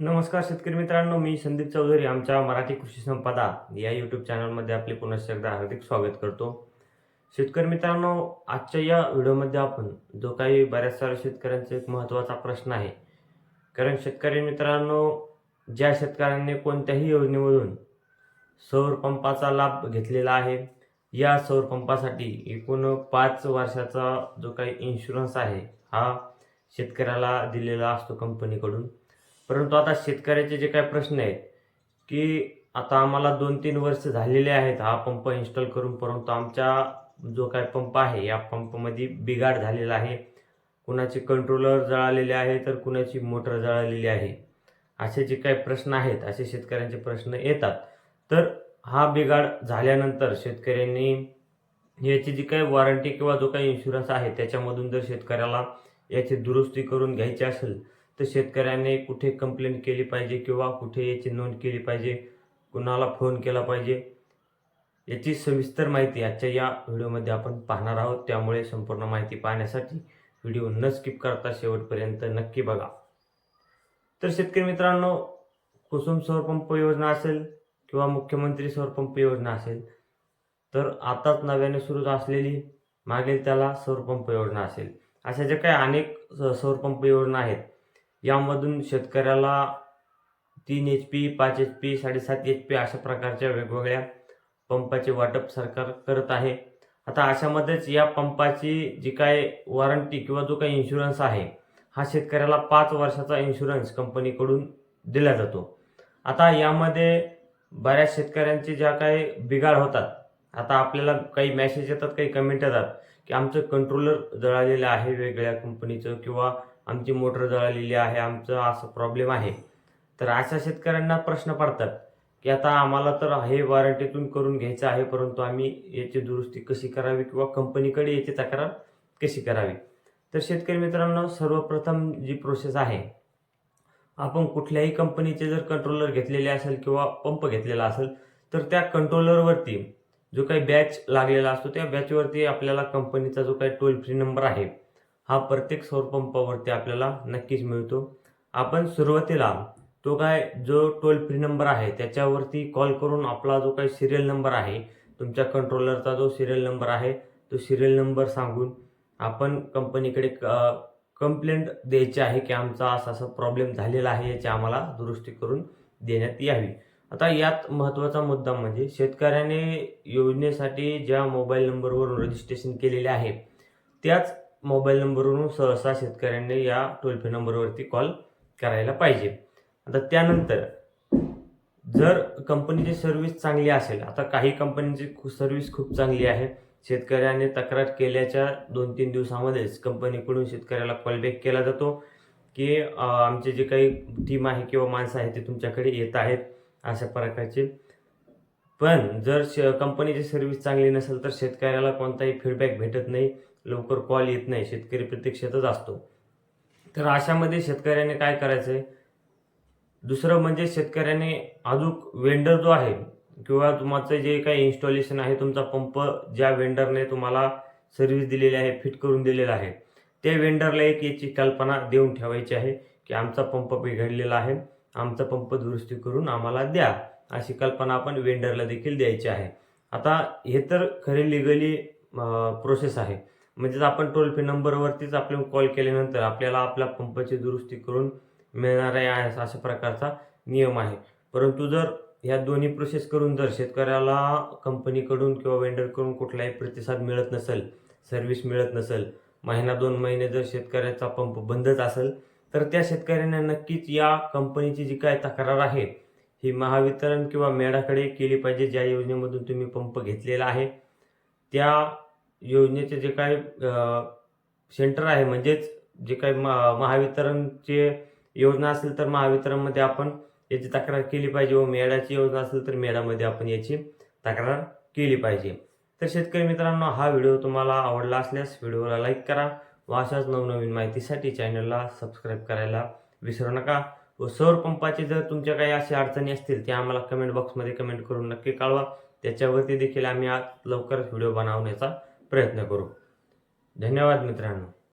नमस्कार शेतकरी मित्रांनो मी संदीप चौधरी आमच्या मराठी कृषी संपदा या यूट्यूब चॅनलमध्ये आपले पुन्हा एकदा हार्दिक स्वागत करतो. शेतकरी मित्रांनो आजच्या या व्हिडिओमध्ये आपण जो काही बऱ्याच साऱ्या शेतकऱ्यांचा एक महत्त्वाचा प्रश्न आहे. कारण शेतकरी मित्रांनो ज्या शेतकऱ्यांनी कोणत्याही योजनेमधून सौर पंपाचा लाभ घेतलेला आहे या सौर पंपासाठी एकूण पाच वर्षाचा जो काही इन्शुरन्स आहे हा शेतकऱ्याला दिलेला असतो कंपनीकडून परंतु आता शेतकऱ्याचे जे काही प्रश्न आहेत की आता आम्हाला दोन तीन वर्ष झालेले आहेत हा पंप इन्स्टॉल करून परंतु आमच्या जो काय पंप आहे या पंपमध्ये बिघाड झालेला आहे. कुणाचे कंट्रोलर जळालेले आहे तर कुणाची मोटर जळालेली आहे असे जे काही प्रश्न आहेत असे शेतकऱ्यांचे प्रश्न येतात. तर हा बिघाड झाल्यानंतर शेतकऱ्यांनी याची जी काही वॉरंटी किंवा जो काही इन्शुरन्स आहे त्याच्यामधून जर शेतकऱ्याला याची दुरुस्ती करून घ्यायची असेल तर शेतकऱ्याने कुठे कंप्लेंट केली पाहिजे किंवा कुठे याची नोंद केली पाहिजे? कुणाला फोन केला पाहिजे? याची सविस्तर माहिती आजच्या या व्हिडिओमध्ये आपण पाहणार आहोत. त्यामुळे संपूर्ण माहिती पाहण्यासाठी व्हिडिओ न स्किप करता शेवटपर्यंत नक्की बघा. तर शेतकरी मित्रांनो कुसुम सौरपंप योजना असेल किंवा मुख्यमंत्री सौरपंप योजना असेल तर आताच नव्याने सुरू असलेली मागील त्याला सौरपंप योजना असेल. अशा ज्या काही अनेक स- योजना आहेत यामधून शेतकऱ्याला तीन एच पी पाच एच पी साडेसात एच पी अशा प्रकारच्या वेगवेगळ्या पंपाचे वाटप सरकार करत आहे. आता अशामध्येच या पंपाची जी काय वॉरंटी किंवा जो काही इन्शुरन्स आहे हा शेतकऱ्याला पाच वर्षाचा इन्शुरन्स कंपनीकडून दिला जातो. आता यामध्ये बऱ्याच शेतकऱ्यांचे ज्या काही बिघाड होतात आता आपल्याला काही मॅसेज येतात काही कमेंट येतात की आमचं कंट्रोलर जळालेलं आहे वेगळ्या कंपनीचं किंवा आमची मोटर जळालेली आहे आमचं असं प्रॉब्लेम आहे. तर अशा शेतकऱ्यांना प्रश्न पडतात की आता आम्हाला तर हे वॉरंटीतून करून घ्यायचं आहे परंतु आम्ही याची दुरुस्ती कशी करावी किंवा कंपनीकडे याची तक्रार कशी करावी? तर शेतकरी मित्रांनो सर्वप्रथम जी प्रोसेस आहे आपण कुठल्याही कंपनीचे जर कंट्रोलर घेतलेले असेल किंवा पंप घेतलेला असेल तर त्या कंट्रोलरवरती जो काही बॅच लागलेला असतो त्या बॅचवरती आपल्याला कंपनीचा जो काही टोल फ्री नंबर आहे हा प्रत्येक सौरपंपावरती आपल्याला नक्कीच मिळतो. आपण सुरुवातीला तो काय जो टोल फ्री नंबर आहे त्याच्यावरती कॉल करून आपला जो काही सिरियल नंबर आहे तुमच्या कंट्रोलरचा जो सिरियल नंबर आहे तो सिरियल नंबर सांगून आपण कंपनीकडे कंप्लेंट द्यायची आहे की आमचा असा असा प्रॉब्लेम झालेला आहे याची आम्हाला दुरुस्ती करून देण्यात यावी. आता यात महत्त्वाचा मुद्दा म्हणजे शेतकऱ्याने योजनेसाठी ज्या मोबाईल नंबरवरून रजिस्ट्रेशन केलेले आहे त्याच मोबाईल नंबरवरून सहसा शेतकऱ्यांनी या टोल फ्री नंबरवरती कॉल करायला पाहिजे. आता त्यानंतर जर कंपनीची सर्व्हिस चांगली असेल आता काही कंपनीची सर्व्हिस खूप चांगली आहे. शेतकऱ्याने तक्रार केल्याच्या दोन तीन दिवसामध्येच कंपनीकडून शेतकऱ्याला कॉलबॅक केला जातो की आमचे जे काही टीम आहे किंवा माणसं आहे ते तुमच्याकडे येत आहेत अशा प्रकारचे. पण जर श कंपनीची सर्व्हिस चांगली नसेल तर शेतकऱ्याला कोणताही फीडबॅक भेटत नाही. लवकर कॉल येत नाही. शेतकरी प्रत्यक्षातच असतो. तर अशामध्ये शेतकऱ्याने काय करायचं आहे दुसरं म्हणजे शेतकऱ्याने अजून वेंडर जो आहे किंवा तुमचं जे काही इन्स्टॉलेशन आहे तुमचा पंप ज्या वेंडरने तुम्हाला सर्व्हिस दिलेली आहे फिट करून दिलेला आहे त्या वेंडरला एक याची कल्पना देऊन ठेवायची आहे की आमचा पंप बिघडलेला आहे. आमचा पंप दुरुस्ती करून आम्हाला द्या अशी कल्पना आपण वेंडरला देखील द्यायची आहे. आता हे तर खरे लिगली प्रोसेस आहे. म्हणजेच आपण टोल फ्री नंबरवरतीच आपले कॉल केल्यानंतर आपल्याला आपल्या पंपाची दुरुस्ती करून मिळणार आहे अशा प्रकारचा नियम आहे. परंतु जर ह्या दोन्ही प्रोसेस करून जर शेतकऱ्याला कंपनीकडून किंवा वेंडरकडून कुठलाही प्रतिसाद मिळत नसेल सर्व्हिस मिळत नसेल महिना दोन महिने जर शेतकऱ्याचा पंप बंदच असेल तर त्या शेतकऱ्याने नक्कीच या कंपनीची जी काय तक्रार आहे ही महावितरण किंवा मेडाकडे केली पाहिजे ज्या योजनेमधून तुम्ही पंप घेतलेला आहे. त्या योजनेचे जे काय सेंटर आहे म्हणजेच जे काही महा महावितरणचे योजना असेल तर महावितरणमध्ये आपण याची तक्रार केली पाहिजे व मेळाची योजना असेल तर मेळामध्ये आपण याची तक्रार केली पाहिजे. तर शेतकरी मित्रांनो हा व्हिडिओ तुम्हाला आवडला असल्यास व्हिडिओला लाईक करा व अशाच नवनवीन माहितीसाठी चॅनलला सबस्क्राईब करायला विसरू नका व सौर पंपाचे जर तुमच्या काही अशा अडचणी असतील ते आम्हाला कमेंट बॉक्समध्ये कमेंट करून नक्की कळवा. त्याच्यावरती देखील आम्ही आज लवकरच व्हिडिओ बनवण्याचा प्रयत्न करू. धन्यवाद मित्रांनो.